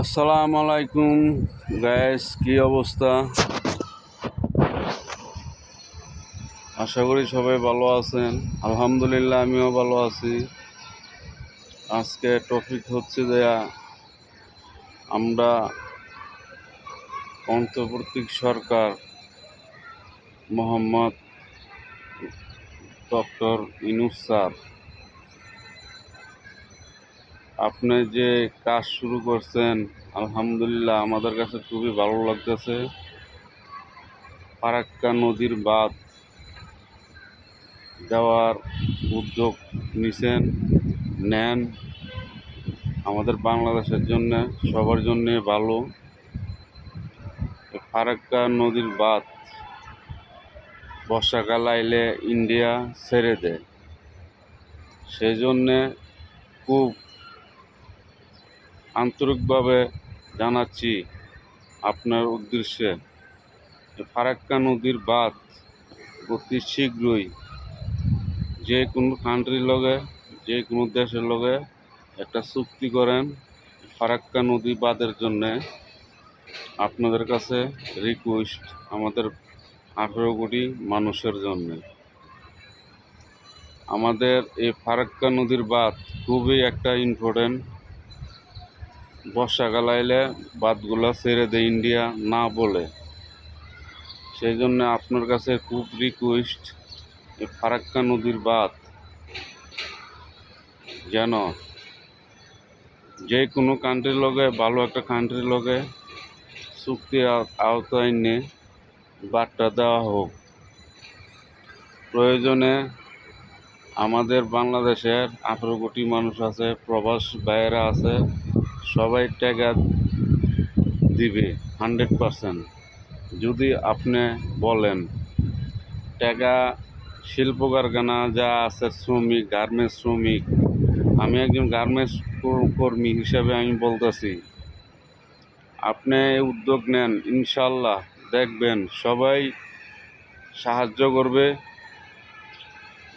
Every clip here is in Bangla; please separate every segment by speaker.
Speaker 1: আসসালামু আলাইকুম গ্যাস কি অবস্থা? আশা করি সবাই ভালো আছেন। আলহামদুলিল্লাহ, আমিও ভালো আছি। আজকে টপিক হচ্ছে যে, আমরা অন্তর্বর্তী সরকার মোহাম্মদ ডক্টর ইনুস স্যার আপনি যে কাজ শুরু করছেন, আলহামদুলিল্লাহ আমাদের কাছে খুবই ভালো লাগতেছে। ফারাক্কা নদীর বাঁধ দেওয়ার উদ্যোগ নিছেন, নেন। আমাদের বাংলাদেশের জন্য, সবার জন্যে ভালো। ফারাক্কা নদীর বাঁধ বর্ষাকাল আইলে ইন্ডিয়া ছেড়ে দেয়। সেই জন্যে খুব আন্তরিকভাবে জানাচ্ছি আপনার উদ্দেশ্যে ফারাক্কা নদীর বাঁধ অতি শীঘ্রই যে কোনো কান্ট্রির লগে, যে কোনো দেশের লগে একটা চুক্তি করেন ফারাক্কা নদী বাঁধের জন্যে। আপনাদের কাছে রিকোয়েস্ট আমাদের আঠেরো কোটি মানুষের জন্যে। আমাদের এই ফারাক্কা নদীর বাঁধ খুবই একটা ইম্পর্টেন্ট বর্ষাকাল আইলে বাঁধগুলো ছেড়ে দেয় ইন্ডিয়া না বলে। সেই জন্য আপনার কাছে খুব রিকোয়েস্ট ফারাক্কা নদীর বাঁধ। যেন যে কোনো কান্ট্রির লগে, ভালো একটা কান্ট্রির লগে চুক্তি আওতায় নিয়ে বার্তা দেওয়া হোক। প্রয়োজনে আমাদের বাংলাদেশের আঠেরো কোটি মানুষ আছে, প্রবাস বাইরা আছে। সবাই টাকা দিবে হান্ড্রেড পারসেন্ট যদি আপনি বলেন, টাকা শিল্প কারখানা যা আছে, শ্রমিক গার্মেন্টস শ্রমিক, আমি একজন গার্মেন্টস কর্মী হিসাবে আমি বলতেছি, আপনি উদ্যোগ নেন, ইনশাল্লাহ। দেখবেন, সবাই সাহায্য করবে।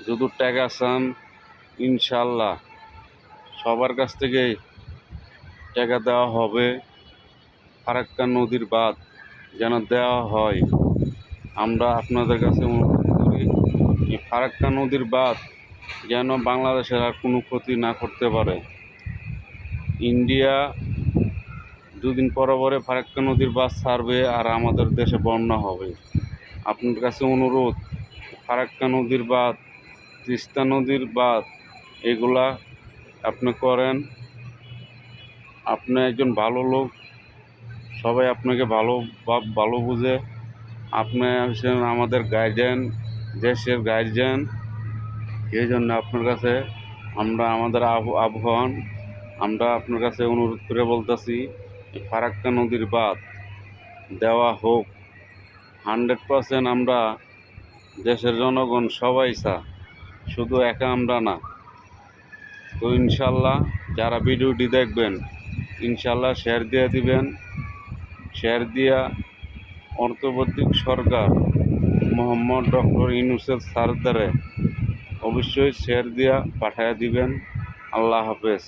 Speaker 1: যদি টাকা চান, ইনশাল্লাহ। সবার কাছ থেকে টাকা দেওয়া হবে। ফারাক্কা নদীর বাঁধ যেন দেওয়া হয়। আমরা আপনাদের কাছে অনুরোধ করি এই ফারাক্কা নদীর বাঁধ যেন বাংলাদেশের আর কোনো ক্ষতি না করতে পারে। ইন্ডিয়া দুদিন পরে পরে ফারাক্কা নদীর বাঁধ ছাড়বে আর আমাদের দেশে বন্যা হবে। আপনার কাছে অনুরোধ, ফারাক্কা নদীর বাঁধ, তিস্তা নদীর বাঁধ, এগুলা আপনি করেন। আপনি একজন ভালো লোক, সবাই আপনাকে ভালো ভালো বুঝে। আপনি হচ্ছেন আমাদের গার্জিয়ান দেশের গার্জিয়ান এই জন্য আপনার কাছে আমরা আমাদের আহ্বান আমরা আপনার কাছে অনুরোধ করে বলতেছি ফারাক্কা নদীর বাঁধ দেওয়া হোক। হান্ড্রেড পারসেন্ট আমরা দেশের জনগণ সবাই চা, শুধু একা আমরা না। তো ইনশাল্লাহ যারা ভিডিওটি দেখবেন ইনশাল্লাহ শেয়ার দিয়ে দিবেন। শেয়ার দিয়া অন্তর্বর্তী সরকার মোহাম্মদ ডক্টর ইনুসেদ সারদারে অবশ্যই শেয়ার দিয়া পাঠায় দিবেন। আল্লাহ হাফেজ।